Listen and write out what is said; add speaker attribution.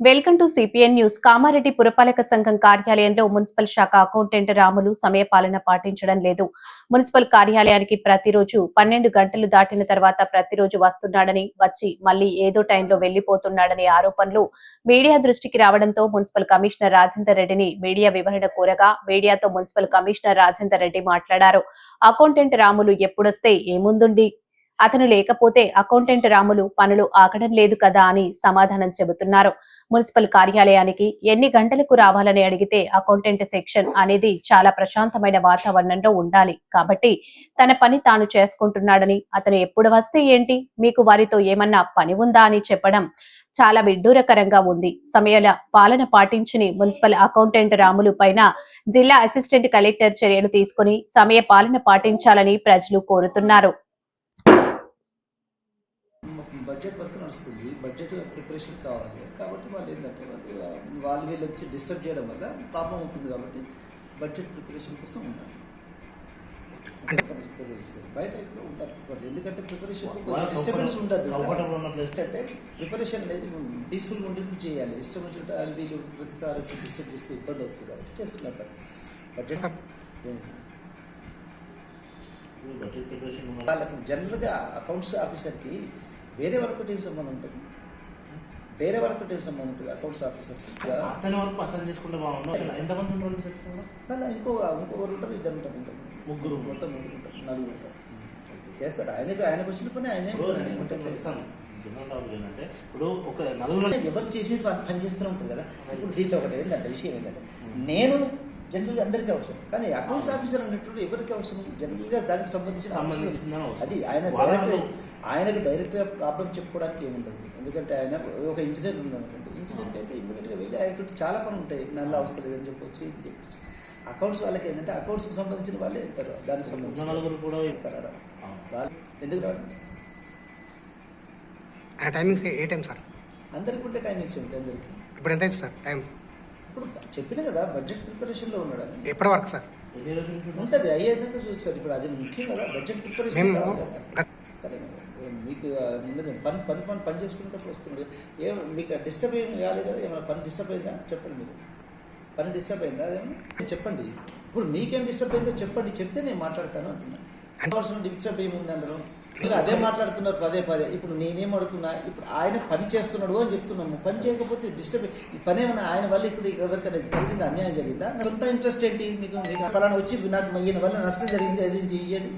Speaker 1: Welcome to CPN news. Kamareddy పురపాలక సంఘం కార్యాలయంలో మున్సిపల్ శాఖ అకౌంటెంట్ రాములు సమయపాలన పాటించడం లేదు. మున్సిపల్ కార్యాలయానికి ప్రతిరోజు పన్నెండు గంటలు దాటిన తర్వాత ప్రతిరోజు వస్తున్నాడని వచ్చి మళ్ళీ ఏదో టైంలో వెళ్ళిపోతున్నాడనే ఆరోపణలు మీడియా దృష్టికి రావడంతో మున్సిపల్ కమిషనర్ రాజేందర్ రెడ్డిని మీడియా వివరణ కోరగా మీడియాతో మున్సిపల్ కమిషనర్ రాజేందర్ రెడ్డి మాట్లాడారు. అకౌంటెంట్ రాములు ఎప్పుడొస్తే ఏముందుండి? అతను లేకపోతే అకౌంటెంట్ రాములు పనులు ఆగడం లేదు కదా అని సమాధానం చెబుతున్నారు. మున్సిపల్ కార్యాలయానికి ఎన్ని గంటలకు రావాలని అడిగితే అకౌంటెంట్ సెక్షన్ అనేది చాలా ప్రశాంతమైన వాతావరణంలో ఉండాలి. కాబట్టి తన పని తాను చేసుకుంటున్నాడని అతను ఎప్పుడు వస్తే ఏంటి? మీకు వారితో ఏమన్నా పని ఉందా అని చెప్పడం చాలా విడ్డూరకరంగా ఉంది. సమయాల పాలన పాటించని మున్సిపల్ అకౌంటెంట్ రాములు పైన జిల్లా అసిస్టెంట్ కలెక్టర్ చర్యలు తీసుకుని సమయ పాలన పాటించాలని ప్రజలు కోరుతున్నారు.
Speaker 2: బడ్జెట్ వర్క్ నడుస్తుంది. బడ్జెట్ ప్రిపరేషన్ కావాలి. కాబట్టి వాళ్ళు ఏంటంటే వాళ్ళు వాళ్ళు వీళ్ళు వచ్చి డిస్టర్బ్ చేయడం వల్ల ప్రాబ్లం అవుతుంది కాబట్టి బడ్జెట్ ప్రిపరేషన్ కోసం ఉండాలి బయట ఎక్కడ ఉంటారు ఎందుకంటే ప్రిపరేషన్ డిస్టర్బెన్స్ ఉండదు ఎందుకంటే ప్రిపరేషన్ అనేది పీస్ఫుల్గా ఉండేప్పుడు చేయాలి. డిస్టర్బెన్స్ ఉంటే వాళ్ళు వీళ్ళు ప్రతిసారి వచ్చి డిస్టర్బ్ చేస్తే ఇబ్బంది అవుతుంది కాబట్టి చేస్తున్నారు. బడ్జెట్ వాళ్ళకు జనరల్గా అకౌంట్స్ ఆఫీసర్కి వేరే వాళ్ళతో ఏం సంబంధం ఉంటుంది? వేరే వాళ్ళతో ఏం సంబంధం ఉంటుంది అకౌంట్స్ ఆఫీసర్కి
Speaker 3: అతని వరకు అతను చేసుకుంటే బాగుండు. ఎంతమంది ఉంటారు
Speaker 2: మళ్ళీ ఇంకో ఇంకొకరు ఉంటారు ఇద్దరు ఉంటారు ఇంకా
Speaker 3: ముగ్గురు.
Speaker 2: మొత్తం ముగ్గురు ఉంటారు నలుగురు ఉంటారు. చేస్తారు. ఆయనకు ఆయనకు వచ్చిన పని ఆయనే.
Speaker 3: టాపిక్ ఏంటంటే ఇప్పుడు ఒక నలుగురు
Speaker 2: ఎవరు చేసేది పని చేస్తూనే ఉంటుంది కదా. ఇప్పుడు దీంట్లో ఒకటి ఏంటంటే విషయం ఏంటంటే నేను జనరల్గా అందరికీ అవసరం. కానీ అకౌంట్స్ ఆఫీసర్ అన్నట్టు ఎవరికి అవసరం? జనరల్గా దానికి సంబంధించిన. అది ఆయన డైరెక్ట్ ఆయనకు డైరెక్ట్గా ప్రాబ్లం చెప్పుకోవడానికి ఏముండదు. ఎందుకంటే ఆయన ఒక ఇంజనీర్ ఉన్నాడు అనుకోండి ఇంజనీర్కి అయితే ఇమ్మీడియట్గా వెళ్ళి ఆయనతో చాలా పని ఉంటాయి. నల్ల అవసరం లేదని చెప్పొచ్చు ఇది చెప్పొచ్చు. అకౌంట్స్ వాళ్ళకి ఏంటంటే అకౌంట్స్కి సంబంధించిన వాళ్ళే వెళ్తారు దానికి సంబంధించిన
Speaker 3: నలుగురు కూడా
Speaker 2: వెళ్తారు. వాళ్ళు ఎందుకు రావడం
Speaker 4: ఆ టైమింగ్స్ ఏ టైం సార్?
Speaker 2: అందరికి ఉండే టైమింగ్స్ ఉంటాయి అందరికి.
Speaker 4: ఇప్పుడు ఎంత సార్ టైం
Speaker 2: ఇప్పుడు చెప్పిన కదా బడ్జెట్ ప్రిపరేషన్లో ఉన్నాడని
Speaker 4: ఎప్పటి వరకు సార్?
Speaker 2: ఉంటుంది అయ్యేదాకా చూస్తారు. ఇప్పుడు అది ముఖ్యం కదా బడ్జెట్ ప్రిపరేషన్. సరే. మీకు ఉన్నది పని పని పని పని చేసుకునేటప్పుడు వస్తుంది ఏం మీకు డిస్టర్బ్ ఏం కాలేదు కదా? ఏమైనా పని డిస్టర్బ్ అయిందా? చెప్పండి మీరు. పని డిస్టర్బ్ అయిందా? అదేమన్నా చెప్పండి. ఇప్పుడు మీకేం డిస్టర్బ్ అయిందో చెప్పండి. చెప్తే నేను మాట్లాడతాను అంటున్నా. అవసరం డిస్టర్బ్ ఏముంది అందరం అదే మాట్లాడుతున్నారు పదే పదే. ఇప్పుడు నేనేం అడుగుతున్నా ఇప్పుడు ఆయన పని చేస్తున్నాడు అని చెప్తున్నాము పని చేయకపోతే డిస్టర్బ్ ఈ పని ఏమన్నా ఆయన వల్ల ఇప్పుడు ఎవరికైనా జరిగిందా అన్యాయం జరిగిందా? నా సొంత ఇంట్రెస్ట్ ఏంటి మీకు? మీకు ఫలానా వచ్చి నాకు ఈయన వల్ల నష్టం జరిగింది అది చెయ్యండి.